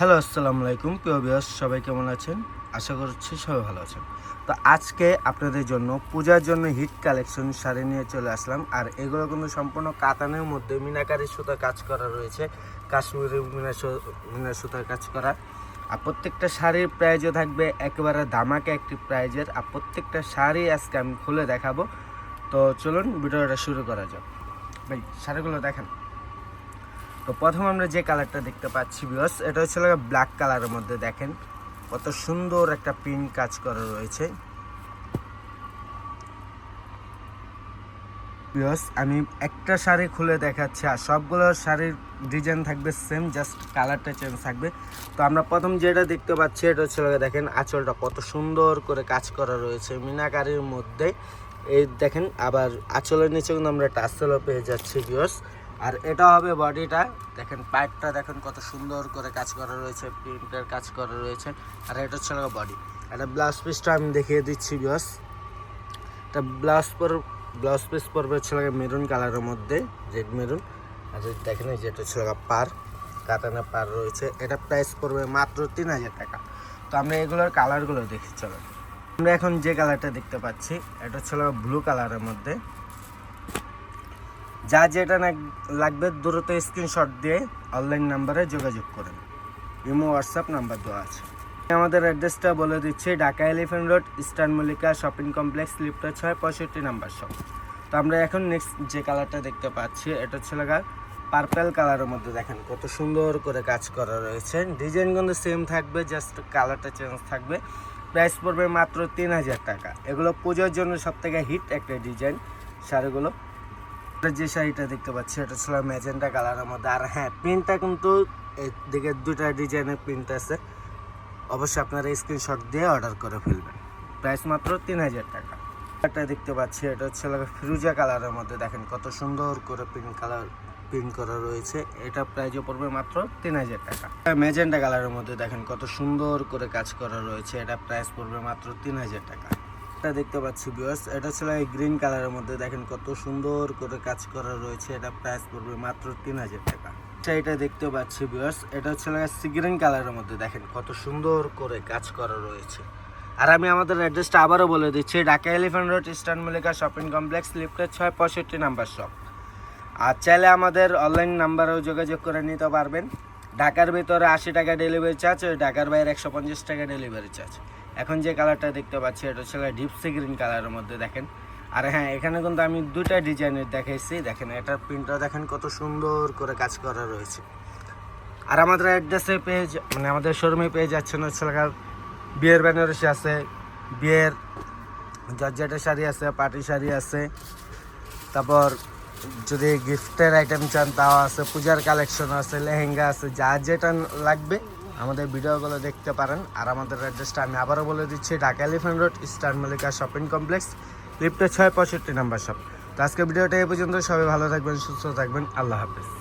Hello, আসসালামু আলাইকুম। প্রিয় বিয়াস সবাই কেমন আছেন? আশা করছি সবাই ভালো আছেন। তো আজকে আপনাদের জন্য পূজার জন্য হিট কালেকশন শাড়ি নিয়ে চলে আসলাম। আর এগুলো কিন্তু সম্পূর্ণ কাতানের মধ্যে মিনাকারি সুতা কাজ করা রয়েছে। কাশ্মীরি মিনা মিনা সুতার কাজ করা। আর প্রত্যেকটা শাড়ির প্রাইজও থাকবে একেবারে দামাকে একটি প্রাইজের আর প্রত্যেকটা শাড়ি আজকে আমি খুলে দেখাবো। তো চলুন, ভিডিওটা শুরু করা যাক। ভাই, শাড়িগুলো দেখেন। তো প্রথম আমরা যে কালারটা দেখতে পাচ্ছি বিয়স এটা হচ্ছে ব্ল্যাক কালারের মধ্যে দেখেন। কত সুন্দর একটা প্রিন্ট কাজ করা রয়েছে। বিয়স আমি একটা শাড়ি খুলে দেখাচ্ছি, আর সবগুলো শাড়ির ডিজাইন থাকবে সেম জাস্ট কালারটা চেঞ্জ থাকবে। তো আমরা প্রথম যেটা দেখতে পাচ্ছি, এটা হচ্ছে দেখেন, আঁচলটা কত সুন্দর করে কাজ করা রয়েছে মিনাকারির মধ্যে। এই দেখেন, আবার আঁচলের নিচে কিন্তু আমরা টাসেলও পেয়ে যাচ্ছি বিয়স আর এটা হবে বডিটা। দেখেন পাইপটা দেখেন কত সুন্দর করে কাজ করা রয়েছে, প্রিন্টের কাজ করা রয়েছে। আর এটা হচ্ছে বডি। এটা ব্লাউজ পিসটা আমি দেখিয়ে দিচ্ছি বিয়স এটা ব্লাউজ পর ব্লাউজ পিস পরবে হচ্ছে মেরুন কালারের মধ্যে রেড মেরুন। আর দেখেন এই যেটা হচ্ছে লাগা পার কাতানা পার রয়েছে। এটা প্রাইস পড়বে মাত্র তিন হাজার টাকা। তো আমরা এগুলোর কালারগুলো দেখি, চলো। আমরা এখন যে কালারটা দেখতে পাচ্ছি, এটা হচ্ছে ব্লু কালারের মধ্যে। যা যেটা লাগবে দ্রুত স্ক্রিনশট দিয়ে অনলাইন নাম্বারে যোগাযোগ করেন। ইমো হোয়াটসঅ্যাপ নাম্বার দেওয়া আছে। আমাদের অ্যাড্রেসটা বলে দিচ্ছি, Dhaka elephant road eastern Mallika shopping complex লিফটা ছয়, পঁয়ষট্টি নাম্বার শপ তো আমরা এখন নেক্সট যে কালারটা দেখতে পাচ্ছি, এটা হচ্ছে লাগা পার্পেল কালারের মধ্যে দেখেন কত সুন্দর করে কাজ করা রয়েছে। ডিজাইন কিন্তু সেম থাকবে জাস্ট কালারটা চেঞ্জ থাকবে। প্রাইস পড়বে মাত্র তিন হাজার টাকা। এগুলো পুজোর জন্য সব থেকে হিট একটা ডিজাইন শাড়িগুলো। যে শাড়িটা দেখতে পাচ্ছি, এটা ছিল ম্যাজেন্টা কালারের মধ্যে। আর হ্যাঁ প্রিন্টটা কিন্তু এদিকে দুটা ডিজাইনের প্রিন্ট আছে। অবশ্যই আপনারা স্ক্রিনশট দিয়ে অর্ডার করে ফেলবেন। প্রাইস মাত্র তিন হাজার টাকা। একটা দেখতে পাচ্ছি, এটা হচ্ছে ফিরুজা কালারের মধ্যে। দেখেন কত সুন্দর করে প্রিন্ট কালার প্রিন্ট করা রয়েছে। এটা প্রাইজও পড়বে মাত্র তিন হাজার টাকা। ম্যাজেন্টা কালারের মধ্যে দেখেন কত সুন্দর করে কাজ করা রয়েছে। এটা প্রাইস পড়বে মাত্র তিন হাজার টাকা। এটা দেখতে পাচ্ছি বিয়ার্স এটা ছিল গ্রিন কালারের মধ্যে। দেখেন কত সুন্দর করে কাজ করা রয়েছে। এটা প্রাইস পড়বে মাত্র তিন হাজার টাকা। আচ্ছা এটা দেখতে পাচ্ছি বিয়ার্স এটা হচ্ছে সি গ্রিন কালারের মধ্যে। দেখেন কত সুন্দর করে কাজ করা রয়েছে। আর আমি আমাদের অ্যাড্রেসটা আবারও বলে দিচ্ছি। Dhaka elephant road eastern Mallika shopping complex লিফটের ছয় পঁয়ষট্টি নাম্বার শপ আর চাইলে আমাদের অনলাইন নাম্বারেও যোগাযোগ করে নিতে পারবেন। ঢাকার ভিতরে আশি টাকা ডেলিভারি চার্জ ওই ঢাকার বাইরে একশো পঞ্চাশ টাকা ডেলিভারি চার্জ এখন যে কালারটা দেখতে পাচ্ছি, এটা হচ্ছে ডিপসি গ্রিন কালারের মধ্যে দেখেন। আর হ্যাঁ এখানে কিন্তু আমি দুটা ডিজাইনের দেখাইছি। দেখেন, এটার প্রিন্টটা দেখেন কত সুন্দর করে কাজ করা রয়েছে। আর আমাদের অ্যাড্রেসে পেজ মানে আমাদের শোরুমে পেয়ে যাচ্ছেন হচ্ছে বিয়ের বেনারসি আছে, বিয়ের জর্জেটের শাড়ি আছে পাটি শাড়ি আছে। তারপর যদি গিফটের আইটেম চান, তাও আছে, পূজার কালেকশন আছে, লেহেঙ্গা আছে, যা যেটা লাগবে আমাদের ভিডিওগুলো দেখতে পারেন। আর আমাদের অ্যাড্রেসটা আমি আবারও বলে দিচ্ছি, Dhaka elephant road star Mallika shopping complex লিফটে ছয় পঁয়ষট্টি নাম্বার শপ তো আজকে ভিডিওটা এই পর্যন্ত সবাই ভালো থাকবেন, সুস্থ থাকবেন। আল্লাহ হাফেজ।